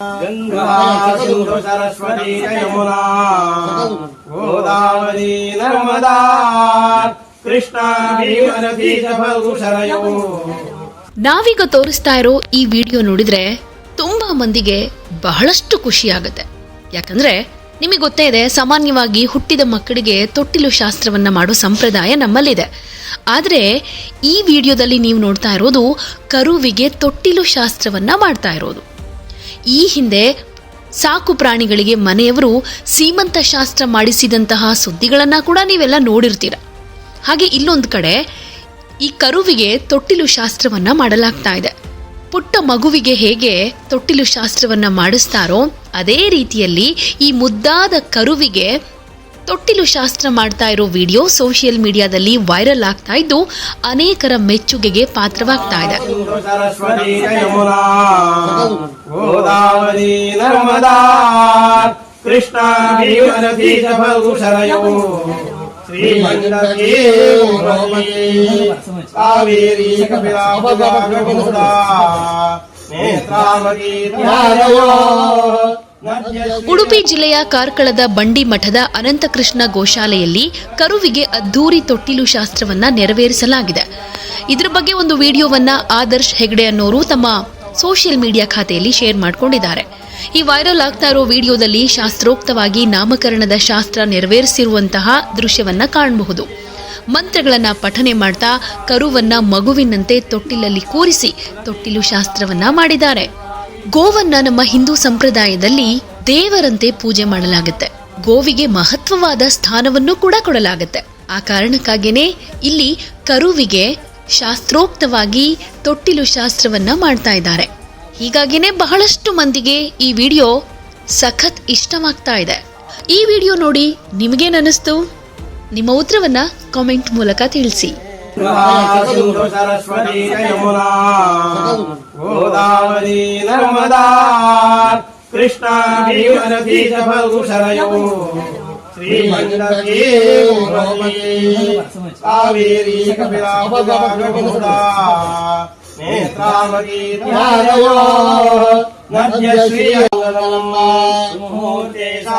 ಗಂಗಾ ಸಿಂಧು ಸರಸ್ವತಿ ಯಮುನಾ ಗೋದಾವರಿ ನರ್ಮದಾ ಕೃಷ್ಣ ಭೀಮನದಿ ಜಲಧು ಶರಯೋ ನಾವೀಗ ತೋರಿಸ್ತಾ ಇರೋ ಈ ವಿಡಿಯೋ ನೋಡಿದ್ರೆ ತುಂಬಾ ಮಂದಿಗೆ ಬಹಳಷ್ಟು ಖುಷಿಯಾಗುತ್ತೆ ಯಾಕಂದ್ರೆ ನಿಮಗೆ ಗೊತ್ತೇ ಇದೆ ಸಾಮಾನ್ಯವಾಗಿ ಹುಟ್ಟಿದ ಮಕ್ಕಳಿಗೆ ತೊಟ್ಟಿಲು ಶಾಸ್ತ್ರವನ್ನ ಮಾಡೋ ಸಂಪ್ರದಾಯ ನಮ್ಮಲ್ಲಿದೆ. ಆದರೆ ಈ ವಿಡಿಯೋದಲ್ಲಿ ನೀವು ನೋಡ್ತಾ ಇರೋದು ಕರುವಿಗೆ ತೊಟ್ಟಿಲು ಶಾಸ್ತ್ರವನ್ನ ಮಾಡ್ತಾ ಇರೋದು. ಈ ಹಿಂದೆ ಸಾಕು ಪ್ರಾಣಿಗಳಿಗೆ ಮನೆಯವರು ಸೀಮಂತ ಶಾಸ್ತ್ರ ಮಾಡಿಸಿದಂತಹ ಸುದ್ದಿಗಳನ್ನು ಕೂಡ ನೀವೆಲ್ಲ ನೋಡಿರ್ತೀರ? ಹಾಗೆ ಇಲ್ಲೊಂದು ಕಡೆ ಈ ಕರುವಿಗೆ ತೊಟ್ಟಿಲು ಶಾಸ್ತ್ರವನ್ನ ಮಾಡಲಾಗ್ತಾ ಇದೆ. ಪುಟ್ಟ ಮಗುವಿಗೆ ಹೇಗೆ ತೊಟ್ಟಿಲು ಶಾಸ್ತ್ರವನ್ನ ಮಾಡಿಸ್ತಾರೋ, ಅದೇ ರೀತಿಯಲ್ಲಿ ಈ ಮುದ್ದಾದ ಕರುವಿಗೆ ತೊಟ್ಟಿಲು ಶಾಸ್ತ್ರ ಮಾಡ್ತಾ ಇರೋ ವಿಡಿಯೋ ಸೋಷಿಯಲ್ ಮೀಡಿಯಾದಲ್ಲಿ ವೈರಲ್ ಆಗ್ತಾ ಇದ್ದು ಅನೇಕರ ಮೆಚ್ಚುಗೆಗೆ ಪಾತ್ರವಾಗ್ತಾ ಇದೆ. ಉಡುಪಿ ಜಿಲ್ಲೆಯ ಕಾರ್ಕಳದ ಬಂಡಿ ಮಠದ ಅನಂತಕೃಷ್ಣ ಗೋಶಾಲೆಯಲ್ಲಿ ಕರುವಿಗೆ ಅದ್ದೂರಿ ತೊಟ್ಟಿಲು ಶಾಸ್ತ್ರವನ್ನ ನೆರವೇರಿಸಲಾಗಿದೆ. ಇದರ ಬಗ್ಗೆ ಒಂದು ವಿಡಿಯೋವನ್ನ ಆದರ್ಶ್ ಹೆಗ್ಡೆ ಅನ್ನೋರು ತಮ್ಮ ಸೋಷಿಯಲ್ ಮೀಡಿಯಾ ಖಾತೆಯಲ್ಲಿ ಶೇರ್ ಮಾಡಿಕೊಂಡಿದ್ದಾರೆ. ಈ ವೈರಲ್ ಆಗ್ತಾ ಇರೋ ವಿಡಿಯೋದಲ್ಲಿ ಶಾಸ್ತ್ರೋಕ್ತವಾಗಿ ನಾಮಕರಣದ ಶಾಸ್ತ್ರ ನೆರವೇರಿಸಿರುವಂತಹ ದೃಶ್ಯವನ್ನ ಕಾಣಬಹುದು. ಮಂತ್ರಗಳನ್ನ ಪಠನೆ ಮಾಡ್ತಾ ಕರುವನ್ನ ಮಗುವಿನಂತೆ ತೊಟ್ಟಿಲಲ್ಲಿ ಕೂರಿಸಿ ತೊಟ್ಟಿಲು ಶಾಸ್ತ್ರವನ್ನ ಮಾಡಿದ್ದಾರೆ. ಗೋವನ್ನ ನಮ್ಮ ಹಿಂದೂ ಸಂಪ್ರದಾಯದಲ್ಲಿ ದೇವರಂತೆ ಪೂಜೆ ಮಾಡಲಾಗುತ್ತೆ. ಗೋವಿಗೆ ಮಹತ್ವವಾದ ಸ್ಥಾನವನ್ನು ಕೂಡ ಕೊಡಲಾಗುತ್ತೆ. ಆ ಕಾರಣಕ್ಕಾಗಿಯೇ ಇಲ್ಲಿ ಕರುವಿಗೆ ಶಾಸ್ತ್ರೋಕ್ತವಾಗಿ ತೊಟ್ಟಿಲು ಶಾಸ್ತ್ರವನ್ನ ಮಾಡ್ತಾ ಇದ್ದಾರೆ. ಹೀಗಾಗಿನೇ ಬಹಳಷ್ಟು ಮಂದಿಗೆ ಈ ವಿಡಿಯೋ ಸಖತ್ ಇಷ್ಟವಾಗ್ತಾ ಇದೆ. ಈ ವಿಡಿಯೋ ನೋಡಿ ನಿಮಗೇನನ್ನಿಸ್ತು ನಿಮ್ಮ ಉತ್ತರವನ್ನ ಕಾಮೆಂಟ್ ಮೂಲಕ ತಿಳಿಸಿ. సరస్వతి యమునా గోదావరి నర్మదా కృష్ణ భీమనది సరయో శ్రీమండీ కావేరీ కపిలాపదా నేత్రావతి నద్య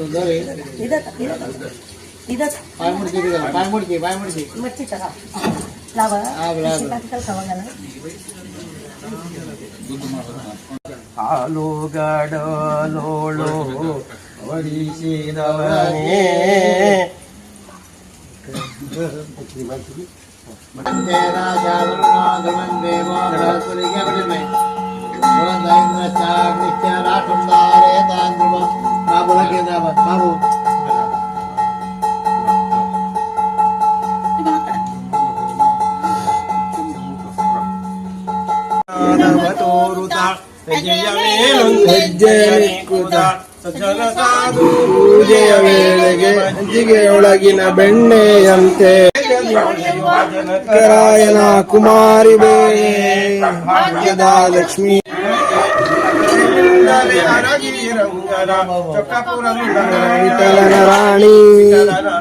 ಡೋಲಾರೋಹಣ ಮುಹೂರ್ತ ಸುಮುಹೂರ್ತಮಸ್ತು ಹಾಲುಗಡಲೋಳು ವರಿಸಿದವನೇ ಬಾಬು ಹೆಜ್ಜೆಯ ಮೇಲೊಂದು ಸಜ್ಜನ ಸಾಧು ಪೂಜೆಯ ವೇಳೆಗೆ ಮಜ್ಜಿಗೆಯೊಳಗಿನ ಬೆಣ್ಣೆಯಂತೆ ರಾಯನ ಕುಮಾರಿ ಭಾಗ್ಯದ ಲಕ್ಷ್ಮೀ. ವಿಠಲನ ರಾಣಿ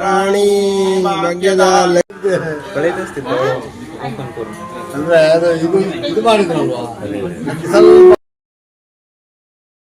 ರಾಣಿ ಭಾಗ್ಯದ ಲಕ್ಷ್ಮಿ. ಅಂದ್ರೆ ಅದು ಇದು ಇದು ಮಾಡಿದ್ರಲ್ವಾ? ಸ್ವಲ್ಪ